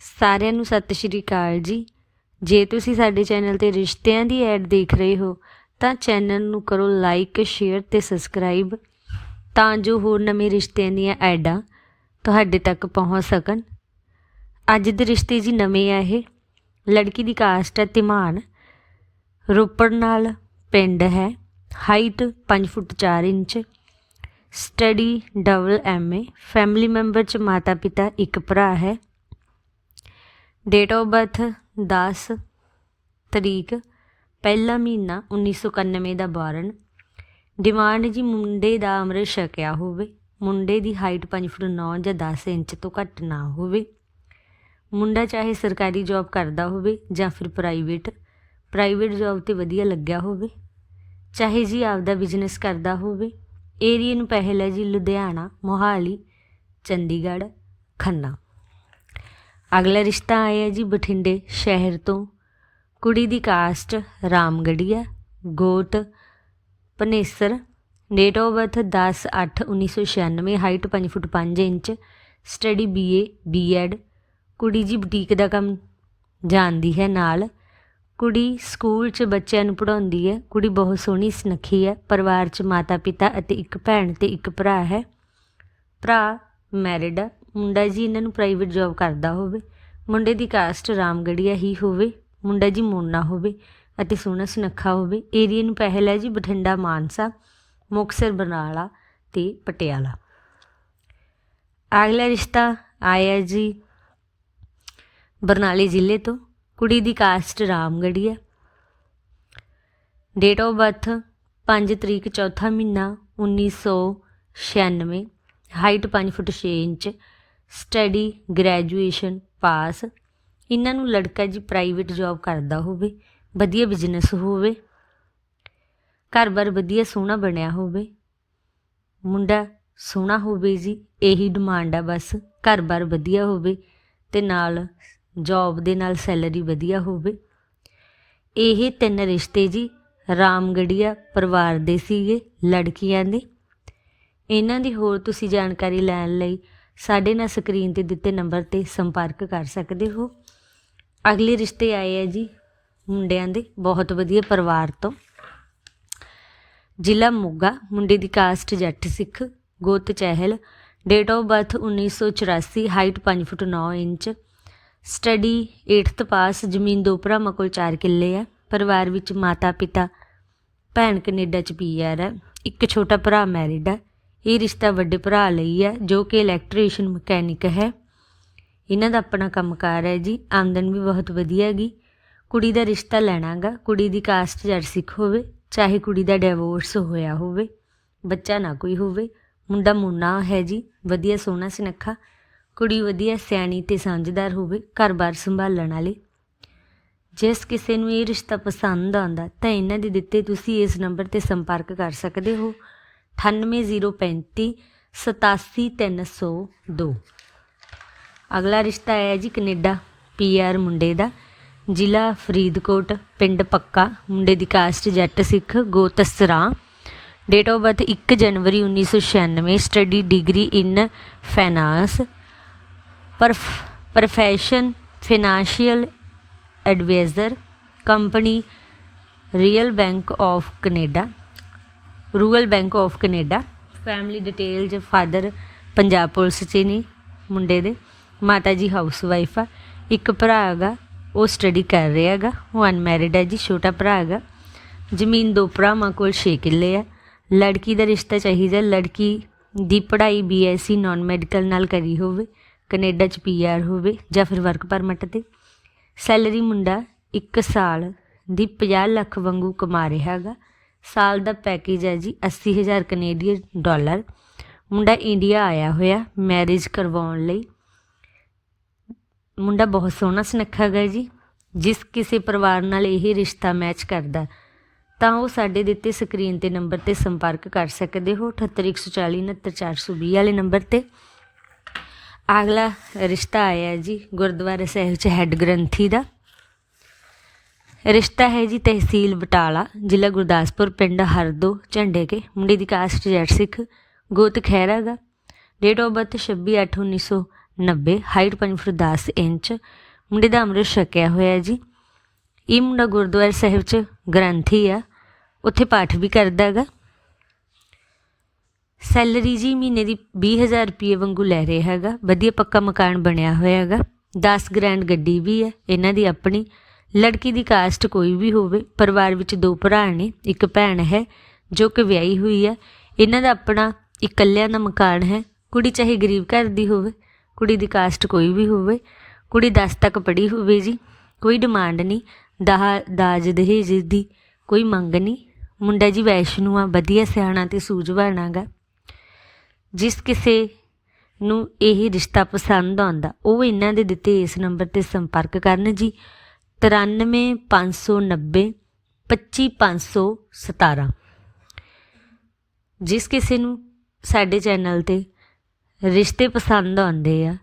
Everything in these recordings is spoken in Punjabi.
ਸਾਰਿਆਂ ਨੂੰ ਸਤਿ ਸ਼੍ਰੀ ਅਕਾਲ ਜੀ। ਜੇ ਤੁਸੀਂ ਸਾਡੇ ਚੈਨਲ ਤੇ ਰਿਸ਼ਤਿਆਂ ਦੀ ਐਡ ਦੇਖ ਰਹੇ ਹੋ, ਤਾਂ ਚੈਨਲ ਨੂੰ ਕਰੋ ਲਾਈਕ, ਸ਼ੇਅਰ ਤੇ ਸਬਸਕ੍ਰਾਈਬ ਤਾਂ ਜੋ ਹੋਰ ਨਵੇਂ ਰਿਸ਼ਤਿਆਂ ਦੀਆਂ ਐਡਾਂ ਤੁਹਾਡੇ ਤੱਕ ਪਹੁੰਚ ਸਕਣ। ਅੱਜ ਦੇ ਰਿਸ਼ਤੇ ਜੀ ਨਵੇਂ ਆ ਇਹ। ਲੜਕੀ ਦੀ ਕਾਸਟ ਹੈ ਤਿਮਾਨ। ਰੋਪੜ ਨਾਲ ਪਿੰਡ ਹੈ। Height 5 foot 4 inch. Study double MA family member ਚ ਮਾਤਾ ਪਿਤਾ ਇੱਕ ਭਰਾ ਹੈ। ਡੇਟ ਆਫ ਬਰਥ 10 ਤਰੀਕ, ਪਹਿਲਾ ਮਹੀਨਾ 1991 ਦਾ ਬਾਰਨ। ਡਿਮਾਂਡ ਜੀ ਮੁੰਡੇ ਦਾ ਅੰਮ੍ਰਿਤ ਛਕਿਆ ਹੋਵੇ, ਮੁੰਡੇ ਦੀ ਹਾਈਟ 5 ਫੁੱਟ 9 ਜਾਂ 10 ਇੰਚ ਤੋਂ ਘੱਟ ਨਾ ਹੋਵੇ। ਮੁੰਡਾ ਚਾਹੇ ਸਰਕਾਰੀ ਜੌਬ ਕਰਦਾ ਹੋਵੇ ਜਾਂ ਫਿਰ ਪ੍ਰਾਈਵੇਟ ਪ੍ਰਾਈਵੇਟ ਜੌਬ ਤੇ ਵਧੀਆ ਲੱਗਿਆ ਹੋਵੇ। ਚਾਹੇ ਜੀ ਆਪਦਾ ਬਿਜ਼ਨਸ ਕਰਦਾ ਹੋਵੇ ਏਰੀਏ ਨੂੰ ਪਹਿਲ ਹੈ ਜੀ ਲੁਧਿਆਣਾ, ਮੋਹਾਲੀ, ਚੰਡੀਗੜ੍ਹ, ਖੰਨਾ। ਅਗਲਾ ਰਿਸ਼ਤਾ ਆਇਆ ਜੀ ਬਠਿੰਡੇ ਸ਼ਹਿਰ ਤੋਂ। ਕੁੜੀ ਦੀ ਕਾਸਟ ਰਾਮਗੜੀਆ, ਗੋਤ, Panesar date of birth 10 8 1996 height 5 foot 5 inch study BA BEd ਕੁੜੀ ਜੀ ਬੁਟੀਕ ਦਾ ਕੰਮ ਜਾਣਦੀ ਹੈ ਨਾਲ। ਕੁੜੀ ਸਕੂਲ 'ਚ ਬੱਚਿਆਂ ਨੂੰ ਪੜ੍ਹਾਉਂਦੀ ਹੈ, ਕੁੜੀ ਬਹੁਤ ਸੋਹਣੀ ਸੁਨੱਖੀ ਹੈ, ਪਰਿਵਾਰ 'ਚ ਮਾਤਾ ਪਿਤਾ ਅਤੇ ਇੱਕ ਭੈਣ ਤੇ ਇੱਕ ਭਰਾ ਹੈ। ਭਰਾ ਮੈਰਿਡ ਆ। ਮੁੰਡਾ ਜੀ ਇਹਨਾਂ ਨੂੰ ਪ੍ਰਾਈਵੇਟ ਜੌਬ ਕਰਦਾ ਹੋਵੇ, ਮੁੰਡੇ ਦੀ ਕਾਸਟ ਰਾਮਗੜੀਆ ਹੀ ਹੋਵੇ, ਮੁੰਡਾ ਜੀ ਮੋਨਾ ਹੋਵੇ ਅਤੇ ਸੋਹਣਾ ਸੁਨੱਖਾ ਹੋਵੇ ਏਰੀਆ ਨੂੰ ਪਹਿਲ ਹੈ ਜੀ ਬਠਿੰਡਾ ਮਾਨਸਾ, ਮੁਕਤਸਰ, ਬਰਨਾਲਾ ਤੇ ਪਟਿਆਲਾ। ਅਗਲਾ ਰਿਸ਼ਤਾ ਆਇਆ ਜੀ ਬਰਨਾਲੇ ਜ਼ਿਲ੍ਹੇ ਤੋਂ, ਕੁੜੀ ਦੀ caste Ramgarhia date of birth 5 ਤਰੀਕ ਚੌਥਾ ਮਹੀਨਾ 1996 height 5 foot 6 inch study, graduation pass, ਇਹਨਾਂ ਨੂੰ ਲੜਕਾ ਜੀ ਪ੍ਰਾਈਵੇਟ ਜੌਬ ਕਰਦਾ ਹੋਵੇ, ਵਧੀਆ ਬਿਜ਼ਨਸ ਹੋਵੇ, ਘਰ-ਬਾਰ ਵਧੀਆ ਸੋਹਣਾ ਬਣਿਆ ਹੋਵੇ, ਮੁੰਡਾ ਸੋਹਣਾ ਹੋਵੇ ਜੀ, ਇਹੀ ਡਿਮਾਂਡ ਆ ਬਸ, ਘਰ-ਬਾਰ ਵਧੀਆ ਹੋਵੇ ਤੇ ਨਾਲ ਜੌਬ ਦੇ ਨਾਲ ਸੈਲਰੀ ਵਧੀਆ ਹੋਵੇ। ਇਹ ਤਿੰਨ ਰਿਸ਼ਤੇ ਜੀ, ਰਾਮਗੜੀਆ ਪਰਿਵਾਰ ਦੇ ਸੀਗੇ ਲੜਕੀਆਂ ਦੇ। ਇਹਨਾਂ ਦੀ ਹੋਰ ਤੁਸੀਂ ਜਾਣਕਾਰੀ ਲੈਣ ਲਈ ਸਾਡੇ ਨਾਲ ਸਕਰੀਨ ਤੇ ਦਿੱਤੇ ਨੰਬਰ ਤੇ ਸੰਪਰਕ ਕਰ ਸਕਦੇ ਹੋ। ਅਗਲੇ ਰਿਸ਼ਤੇ ਆਏ ਆ ਜੀ ਮੁੰਡਿਆਂ ਦੇ, ਬਹੁਤ ਵਧੀਆ ਪਰਿਵਾਰ ਤੋਂ। ਜ਼ਿਲ੍ਹਾ ਮੋਗਾ, ਮੁੰਡੇ ਦੀ ਕਾਸਟ ਜੱਟ ਸਿੱਖ, ਗੋਤ Chahal date of birth 1984 height 5 foot 9 inch study 8th pass ਜ਼ਮੀਨ ਦੋ ਭਰਾਵਾਂ ਕੋਲ 4 ਕਿੱਲੇ ਹੈ ਪਰਿਵਾਰ ਵਿੱਚ ਮਾਤਾ ਪਿਤਾ ਭੈਣ ਕੈਨੇਡਾ ਚ ਪੀਆਰ ਹੈ ਇੱਕ ਛੋਟਾ ਭਰਾ ਮੈਰਿਡ ਹੈ ਇਹ ਰਿਸ਼ਤਾ ਵੱਡੇ ਭਰਾ ਲਈ ਹੈ, ਜੋ ਕਿ ਇਲੈਕਟ੍ਰੀਸ਼ੀਅਨ ਮਕੈਨਿਕ ਹੈ। ਇਹਨਾਂ ਦਾ ਆਪਣਾ ਕੰਮਕਾਰ ਹੈ ਜੀ। ਆਮਦਨ ਵੀ ਬਹੁਤ ਵਧੀਆ ਹੈਗੀ। ਕੁੜੀ ਦਾ ਰਿਸ਼ਤਾ ਲੈਣਾਗਾ। ਕੁੜੀ ਦੀ ਕਾਸਟ ਜੱਟ ਸਿੱਖ ਹੋਵੇ, ਚਾਹੇ ਕੁੜੀ ਦਾ ਡਿਵੋਰਸ ਹੋਇਆ ਹੋਵੇ, ਬੱਚਾ ਨਾ ਕੋਈ ਹੋਵੇ, ਮੁੰਡਾ ਮੁੰਨਾ ਹੈ ਜੀ। ਵਧੀਆ ਸੋਹਣਾ ਸੁਨੱਖਾ। ਕੁੜੀ ਵਧੀਆ ਸਿਆਣੀ ਤੇ ਸਮਝਦਾਰ ਹੋਵੇ, ਘਰ-ਬਾਰ ਸੰਭਾਲਣ ਵਾਲੀ। ਜਿਸ ਕਿਸੇ ਨੂੰ ਇਹ ਰਿਸ਼ਤਾ ਪਸੰਦ ਆਉਂਦਾ, ਤਾਂ ਇਹਨਾਂ ਦੇ ਦਿੱਤੇ ਤੁਸੀਂ ਇਸ ਨੰਬਰ ਤੇ ਸੰਪਰਕ ਕਰ ਸਕਦੇ ਹੋ। 98035 87302 ਅਗਲਾ ਰਿਸ਼ਤਾ ਹੈ ਜੀ ਕੈਨੇਡਾ ਪੀਆਰ ਮੁੰਡੇ ਦਾ ਜ਼ਿਲ੍ਹਾ ਫਰੀਦਕੋਟ ਪਿੰਡ ਪੱਕਾ ਮੁੰਡੇ ਦੀ ਕਾਸਟ ਜੱਟ ਸਿੱਖ ਗੋਤਸਰਾਂ ਡੇਟ ਆਫ ਬਰਥ 1 ਜਨਵਰੀ 1996 study degree in finance profession financial adviser company real bank of Canada rural bank of Canada. Family details father Punjab police 'ਚ ਨੇ, ਮੁੰਡੇ ਦੇ। ਮਾਤਾ ਜੀ ਹਾਊਸ ਵਾਈਫ ਆ। ਇੱਕ ਭਰਾ ਹੈਗਾ, ਉਹ ਸਟੱਡੀ ਕਰ ਰਿਹਾ ਹੈਗਾ। ਉਹ ਅਨਮੈਰਿਡ ਹੈ ਜੀ, ਛੋਟਾ ਭਰਾ ਹੈਗਾ। ਜ਼ਮੀਨ ਦੋ ਭਰਾਵਾਂ ਕੋਲ 6 ਕਿੱਲੇ ਆ। ਲੜਕੀ ਦਾ ਰਿਸ਼ਤਾ ਚਾਹੀਦਾ, ਲੜਕੀ ਦੀ ਪੜ੍ਹਾਈ ਬੀਐਸਸੀ ਨਾਨ ਮੈਡੀਕਲ ਨਾਲ ਕਰੀ ਹੋਵੇ, ਕੈਨੇਡਾ ਚ ਪੀਆਰ ਹੋਵੇ ਜਾਂ ਫਿਰ ਵਰਕ ਪਰਮਿਟ ਤੇ। ਸੈਲਰੀ ਮੁੰਡਾ 1 ਸਾਲ ਦੀ 50 ਲੱਖ ਵਾਂਗੂ ਕਮਾ ਰਿਹਾ ਹੈਗਾ। ਸਾਲ ਦਾ ਪੈਕੇਜ ਹੈ ਜੀ 80000 ਕੈਨੇਡੀਅਨ ਡਾਲਰ ਮੁੰਡਾ ਇੰਡੀਆ ਆਇਆ ਹੋਇਆ ਮੈਰਿਜ ਕਰਵਾਉਣ ਲਈ। ਮੁੰਡਾ ਬਹੁਤ ਸੋਹਣਾ ਸੁਨੱਖਾ ਹੈਗਾ ਜੀ, ਜਿਸ ਕਿਸੇ ਪਰਿਵਾਰ ਨਾਲ ਇਹ ਰਿਸ਼ਤਾ ਮੈਚ ਕਰਦਾ, ਤਾਂ ਉਹ ਸਾਡੇ ਦਿੱਤੇ ਸਕਰੀਨ ਤੇ ਨੰਬਰ ਤੇ ਸੰਪਰਕ ਕਰ ਸਕਦੇ ਹੋ 78140 69420 ਵਾਲੇ ਨੰਬਰ ਤੇ। ਅਗਲਾ ਰਿਸ਼ਤਾ ਆਇਆ ਜੀ, ਗੁਰਦੁਆਰਾ ਸਾਹਿਬ ਚ ਹੈੱਡ ਗ੍ਰੰਥੀ ਦਾ। ਰਿਸ਼ਤਾ ਹੈ ਜੀ ਤਹਿਸੀਲ ਬਟਾਲਾ, ਜ਼ਿਲ੍ਹਾ ਗੁਰਦਾਸਪੁਰ, ਪਿੰਡ ਹਰਦੋ ਝੰਡੇ ਕੇ ਮੁੰਡੇ ਦੀ ਕਾਸਟ ਜੱਟ ਸਿੱਖ, ਗੋਤ ਖਹਿਰਾ ਦਾ। Date of birth 26 8 19 90 height 5 foot 10 inch. ਮੁੰਡੇ ਦਾ ਅੰਮ੍ਰਿਤ ਛਕਿਆ ਹੋਇਆ ਜੀ। ਇਹ ਮੁੰਡਾ ਗੁਰਦੁਆਰਾ ਸਾਹਿਬ 'ਚ ਗ੍ਰੰਥੀ ਆ। ਉੱਥੇ ਪਾਠ ਵੀ ਕਰਦਾ ਹੈਗਾ। ਸੈਲਰੀ ਜੀ ਮਹੀਨੇ ਦੀ 20000 ਰੁਪਏ ਵਾਂਗੂ ਲੈ ਰਿਹਾ ਹੈਗਾ। ਵਧੀਆ ਪੱਕਾ ਮਕਾਨ ਬਣਿਆ ਹੋਇਆ ਹੈਗਾ। 10 ਗ੍ਰੈਂਡ ਗੱਡੀ ਵੀ ਹੈ, ਇਹਨਾਂ ਦੀ ਆਪਣੀ। ਲੜਕੀ ਦੀ ਕਾਸਟ ਕੋਈ ਵੀ ਹੋਵੇ, ਪਰਿਵਾਰ ਵਿੱਚ ਦੋ ਭਰਾ ਨੇ, ਇੱਕ ਭੈਣ ਹੈ ਜੋ ਕਿ ਵਿਆਹੀ ਹੋਈ ਹੈ ਇਹਨਾਂ ਦਾ ਆਪਣਾ ਇਕੱਲਿਆਂ ਦਾ ਮਕਾਨ ਹੈ। ਕੁੜੀ ਚਾਹੇ ਗਰੀਬ ਘਰ ਦੀ ਹੋਵੇ, ਕੁੜੀ ਦੀ ਕਾਸਟ ਕੋਈ ਵੀ ਹੋਵੇ, ਕੁੜੀ 10 ਤੱਕ ਪੜ੍ਹੀ ਹੋਵੇ ਜੀ, ਕੋਈ ਡਿਮਾਂਡ ਨਹੀਂ, ਦਾਹ, ਦਾਜ ਦਹੇਜ ਦੀ ਕੋਈ ਮੰਗ ਨਹੀਂ। ਮੁੰਡਾ ਜੀ ਵੈਸ਼ਨੂ ਆ, ਵਧੀਆ ਸਿਆਣਾ ਤੇ ਸੂਝਵਾਨ ਹੈਗਾ। ਜਿਸ ਕਿਸੇ ਨੂੰ ਇਹ ਰਿਸ਼ਤਾ ਪਸੰਦ ਆਉਂਦਾ, ਉਹ ਇਹਨਾਂ ਦੇ ਦਿੱਤੇ ਇਸ ਨੰਬਰ ਤੇ ਸੰਪਰਕ ਕਰਨ ਜੀ। 93590 25517 ਜਿਸ ਕਿਸੇ ਨੂੰ ਸਾਡੇ ਚੈਨਲ ਤੇ ਰਿਸ਼ਤੇ ਪਸੰਦ ਆਉਂਦੇ ਆ,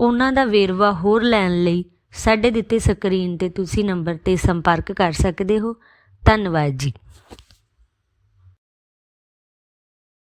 ਉਹਨਾਂ ਦਾ ਵੇਰਵਾ ਹੋਰ ਲੈਣ ਲਈ ਸਾਡੇ ਦਿੱਤੇ ਸਕਰੀਨ ਤੇ ਤੁਸੀਂ ਨੰਬਰ ਤੇ ਸੰਪਰਕ ਕਰ ਸਕਦੇ ਹੋ। ਧੰਨਵਾਦ ਜੀ।